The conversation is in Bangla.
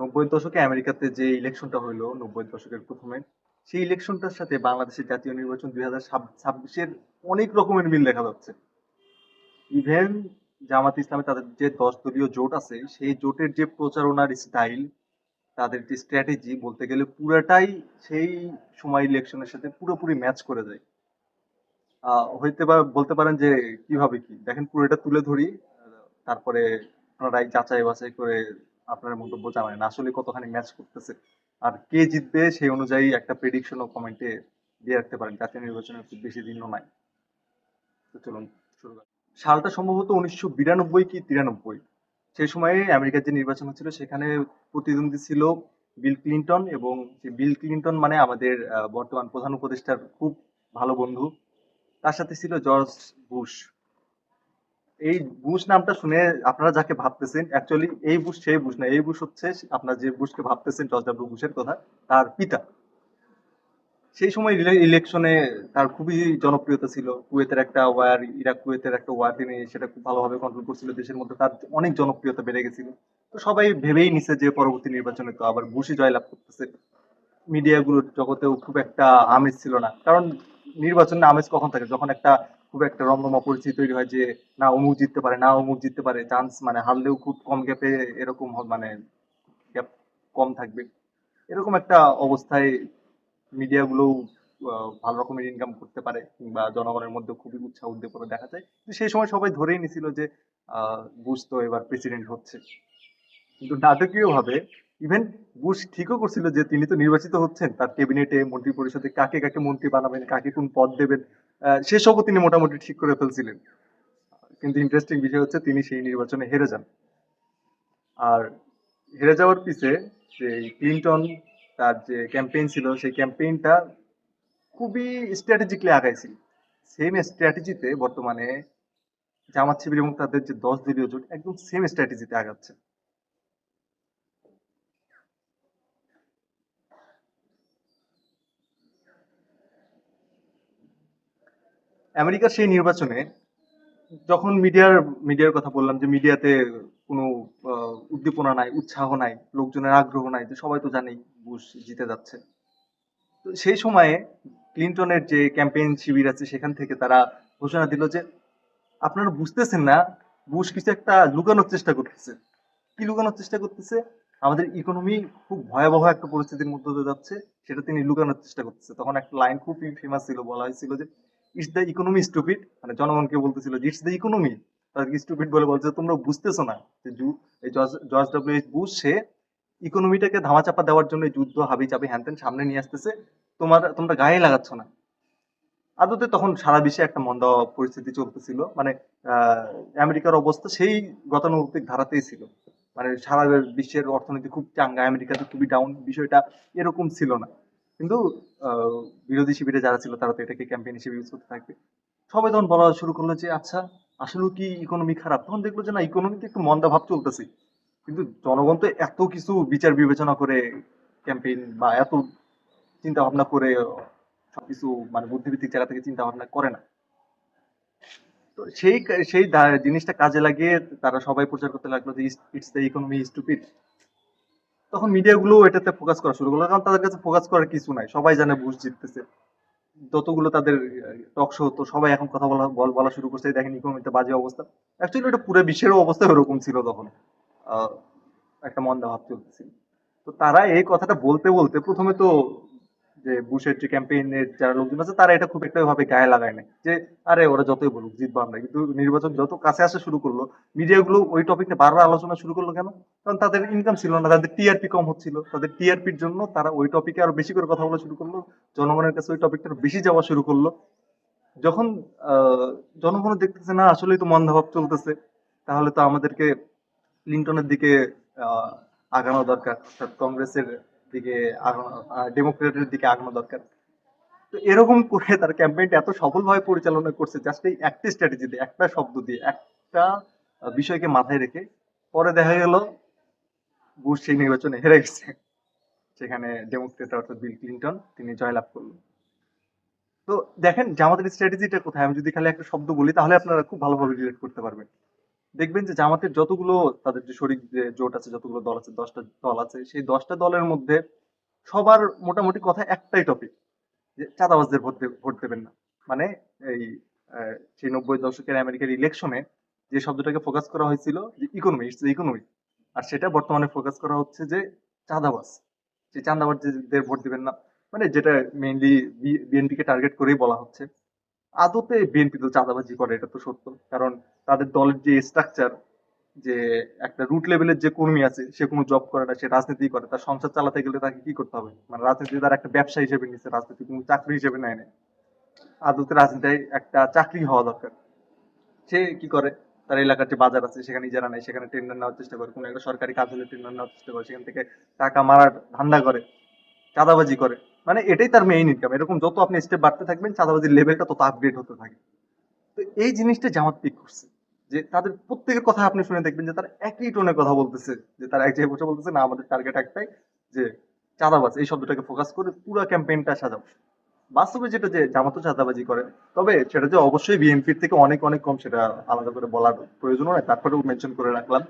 নব্বই দশকে আমেরিকাতে যে ইলেকশনটা হইল, নব্বই দশকের প্রথমে, সেই ইলেকশনটার সাথে বাংলাদেশের জাতীয় নির্বাচন দুই হাজার ছাব্বিশের অনেক রকমের মিল দেখা যাচ্ছে। ইভেন জামাত ইসলামে তাদের যে দশ দলীয় জোট আছে, সেই জোটের যে প্রচারণার স্টাইল তাদের যে স্ট্র্যাটেজি বলতে গেলে পুরাটাই সেই সময় ইলেকশনের সাথে পুরোপুরি ম্যাচ করে যায় হইতে পারে বলতে পারেন যে কীভাবে কি? দেখেন পুরোটা তুলে ধরি, তারপরে আপনারাই যাচাই বাছাই করে আপনার মন্তব্য জানাবেন আসলে কতখানি ম্যাচ করতেছে? আর কে জিতবে সেই অনুযায়ী একটা প্রেডিকশন ও কমেন্টে দিয়ে রাখতে পারেন। জাতীয় নির্বাচনের খুব বেশি দিনও নাই তো চলুন শুরু। সালটা সম্ভবত উনিশশো বিরানব্বই কি তিরানব্বই? সেই সময়ে আমেরিকার যে নির্বাচন হচ্ছিল, সেখানে প্রতিদ্বন্দ্বী ছিল বিল ক্লিনটন এবং বিল ক্লিনটন মানে আমাদের বর্তমান প্রধান উপদেষ্টার খুব ভালো বন্ধু। তার সাথে ছিল জর্জ বুশ। এই বুশ নামটা শুনে আপনারা যাকে ভাবতেছেন অ্যাকচুয়ালি এই বুশ সেই বুশ না, এই বুশ হচ্ছে আপনারা যে বুশকে ভাবতেছেন জর্জ ডাব্লিউ বুশের কথা, তার পিতা। সেই সময় ইলেকশনে তার খুবই জনপ্রিয়তা ছিল। কুয়েতের একটা ওয়ার ইরাক কুয়েতের একটা ওয়ার তিনি সেটা খুব ভালোভাবে কন্ট্রোল করছিল। দেশের মধ্যে তার অনেক জনপ্রিয়তা বেড়ে গেছিল। তো সবাই ভেবেই নিছে যে পরবর্তী নির্বাচনে তো আবার বুশই জয়লাভ করতেছে। মিডিয়াগুলোর জগতেও খুব একটা আমেজ ছিল না। কারণ নির্বাচনে আমেজ কখন থাকে? যখন একটা খুব একটা রমরমা পরিস্থিতি তৈরি হয় যে না অমুক জিততে পারে না অমুক জিততে পারে চান্স মানে হারলেও খুব কম গ্যাপে এরকম মানে গ্যাপ কম থাকবে। এরকম একটা অবস্থায় মিডিয়াগুলো ভালো রকমের ইনকাম করতে পারে কিংবা জনগণের মধ্যে খুবই উৎসাহ উদ্দীপনা দেখা যায়। সেই সময় সবাই ধরেই নিছিল যে আহ, বুশ তো এবার প্রেসিডেন্ট হচ্ছে। কিন্তু নাটকীয় ভাবে ইভেন বুশ ঠিকও করছিল যে তিনি তো নির্বাচিত হচ্ছেন। তার ক্যাবিনেটে মন্ত্রী পরিষদে কাকে কাকে মন্ত্রী বানাবেন, কাকে কোন পদ দেবেন সেসবও তিনি মোটামুটি ঠিক করে ফেলছিলেন। কিন্তু ইন্টারেস্টিং বিষয় হচ্ছে তিনি সেই নির্বাচনে হেরে যান। আর হেরে যাওয়ার পিছে যে ক্লিনটন তার যে ক্যাম্পেইন ছিল, সেই ক্যাম্পেইনটা খুবই স্ট্র্যাটেজিকলি আগাইছিল। সেম স্ট্র্যাটেজিতে বর্তমানে জামাত শিবির এবং তাদের যে দশ দলীয় জোট একদম সেম স্ট্র্যাটেজিতে আগাচ্ছে। আমেরিকার সেই নির্বাচনে যখন মিডিয়ার মিডিয়ার কথা বললাম যে মিডিয়াতে কোনো উদ্দীপনা নাই, উৎসাহ নাই, লোকজনের আগ্রহ নাই, যে সবাই তো জানেই বুশ জিতে যাচ্ছে। তো সেই সময়ে ক্লিনটনের যে ক্যাম্পেইন শিবির আছে সেখান থেকে তারা ঘোষণা দিল যে আপনারা বুঝতেছেন না, বুশ কিছু একটা লুকানোর চেষ্টা করতেছে। কি লুকানোর চেষ্টা করতেছে? আমাদের ইকোনমি খুব ভয়াবহ একটা পরিস্থিতির মধ্যে দিয়ে যাচ্ছে, সেটা তিনি লুকানোর চেষ্টা করতেছে। তখন একটা লাইন খুব ফেমাস ছিল, বলা হয়েছিল যে ইটস দ্য ইকোনমি স্টুপিড মানে জনগণকে বলতেছিল যে ইটস দ্য ইকোনমি তাদেরকে স্টুপিড বলে বলছে, তোমরা বুঝতেছো না যে জু- এই জর্জ ডব্লিউ এইচ বুশ, সে ইকোনমিটাকে ধামাচাপা দেওয়ার জন্য যুদ্ধ হাবি চাবি হ্যান ত্যান সামনে নিয়ে আসতেছে। তোমার, তোমরা গায়ে লাগাচ্ছ না। আদতে তখন সারা বিশ্বে একটা মন্দা পরিস্থিতি চলতেছিল। মানে আমেরিকার অবস্থা সেই গতানুগতিক ধারাতেই ছিল। মানে সারা বিশ্বের অর্থনীতি খুব চাঙ্গা, আমেরিকাতে খুবই ডাউন বিষয়টা এরকম ছিল না। কিন্তু বিরোধী শিবিরে যারা ছিল তারা তো এটাকে ক্যাম্পেইন হিসেবে ইউজ করতে থাকবে। সবাই তখন বলা শুরু করল যে আচ্ছা আসলে কি ইকোনমি খারাপ? তখন দেখল যে, না ইকোনমিতে একটু মন্দা ভাব চলতেছে। কিন্তু জনগণ তো এত কিছু বিচার বিবেচনা করে ক্যাম্পেইন বা এত চিন্তা ভাবনা করে, সবকিছু মানে বুদ্ধিভিত্তিক জায়গা থেকে চিন্তা ভাবনা করে না। তো সেই সেই জিনিসটা কাজে লাগিয়ে তারা সবাই প্রচার করতে লাগল যে ইটস দ্য ইকোনমি স্টুপিড তখন মিডিয়াগুলো এটাতে ফোকাস করা শুরু করল, কারণ তাদের কাছে ফোকাস করার কিছু নাই, সবাই জানে বুশ জিততেছে। যতগুলো তাদের টক শো হতো সবাই এখন কথা বলা, বল- বলা শুরু করছে দেখেন ইকোনমিতে বাজে অবস্থা। অ্যাকচুয়ালি এটা পুরো বিশ্বের অবস্থা ওরকম ছিল তখন। একটা মন্দা ভাব চলতেছিল। তো তারা এই কথাটা বলতে বলতে প্রথমে তো যে বুশের যে ক্যাম্পেইনের যারা লোকজন আছে, তারা এটা খুব একটা ভাবে গায়ে লাগায় না যে, আরে, ওরা যতই বলুক, জিতবো আমরা। কিন্তু নির্বাচন যত কাছে আসা শুরু করল মিডিয়াগুলো ওই টপিক নিয়ে বারবার আলোচনা শুরু করল কেন? কারণ তাদের ইনকাম ছিল না, তাদের টিআরপি কম হচ্ছিল। তাদের টিআরপির জন্য তারা ওই টপিকে আরও বেশি করে কথা বলা শুরু করল। জনগণের কাছে ওই টপিকটা বেশি যাওয়া শুরু করল। যখন জনগণ দেখতেছে, না, আসলেই তো মন্দাভাব চলতেছে। তাহলে তো আমাদেরকে ক্লিন্টনের দিকে আগানো দরকার। অর্থাৎ কংগ্রেসের দিকে ডেমোক্রেটের দিকে আগানো দরকার। তো এরকম করে তার ক্যাম্পেইনটা এত সফলভাবে পরিচালনা করছে জাস্ট এই একটা স্ট্র্যাটেজি দিয়ে, একটা শব্দ দিয়ে, একটা বিষয়কে মাথায় রেখে পরে দেখা গেল বুশ সেই নির্বাচনে হেরে গেছে। সেখানে ডেমোক্রেট অর্থাৎ বিল ক্লিন্টন তিনি জয়লাভ করলেন। তো দেখেন যে আমাদের স্ট্র্যাটেজিটা কোথায়? আমি যদি খালি একটা শব্দ বলি, তাহলে আপনারা খুব ভালোভাবে রিলেট করতে পারবেন। দেখবেন যে জামাতের যতগুলো তাদের যে শরিক যে জোট আছে, যতগুলো দল আছে, দশটা দল আছে, সেই দশটা দলের মধ্যে সবার মোটামুটি কথা একটাই টপিক যে চাঁদাবাজদের ভোট ভোট দেবেন না। মানে এই সেই নব্বই দশকের আমেরিকার ইলেকশনে যে শব্দটাকে ফোকাস করা হয়েছিল, যে ইকোনমি ইটস ইকোনমি আর সেটা বর্তমানে ফোকাস করা হচ্ছে যে চাঁদাবাজ। যে চাঁদাবাজদের ভোট দিবেন না। মানে যেটা মেইনলি বিএনপি কে টার্গেট করেই বলা হচ্ছে। আদতে বিএনপি তো চাঁদাবাজি করে, এটা তো সত্য। কারণ তাদের দলের যে স্ট্রাকচার যে একটা রুট লেভেলের যে কর্মী আছে, সে কোনো জব করে না, সে রাজনীতি করে। তার সংসার চালাতে গেলে তাকে কি করতে হবে? মানে রাজনীতি তার একটা ব্যবসা হিসেবে নিচ্ছে রাজনীতি কোনো চাকরি হিসেবে নেয় না আদতে রাজনীতি একটা চাকরি হওয়া দরকার। সে কি করে? তার এলাকার যে বাজার আছে, সেখানে ইজারা নেয়, সেখানে টেন্ডার নেওয়ার চেষ্টা করে। কোনো একটা সরকারি কাজ হলে টেন্ডার নেওয়ার চেষ্টা করে, সেখান থেকে টাকা মারার ধান্দা করে, চাঁদাবাজি করে। মানে এটাই তার মেইন ইনকাম এরকম যত আপনি স্টেপ বাড়তে থাকবেন, চাঁদাবাজির লেভেলটা তত আপগ্রেড হতে থাকে তো এই জিনিসটা জামাত পিক করছে, যে তাদের প্রত্যেকের কথা আপনি শুনে দেখবেন যে তারা একই টোনে কথা বলতেছে, যে তারা এক জায়গায় বসে বলতেছে, না, আমাদের টার্গেট একটাই যে চাঁদাবাজ। এই শব্দটাকে ফোকাস করে পুরো ক্যাম্পেইনটা সাজাবো বাস্তবে যেটা যে জামাতও চাঁদাবাজি করে, তবে সেটা যে অবশ্যই বিএনপির থেকে অনেক অনেক কম সেটা আলাদা করে বলার প্রয়োজন নয় তারপরেও মেনশন করে রাখলাম।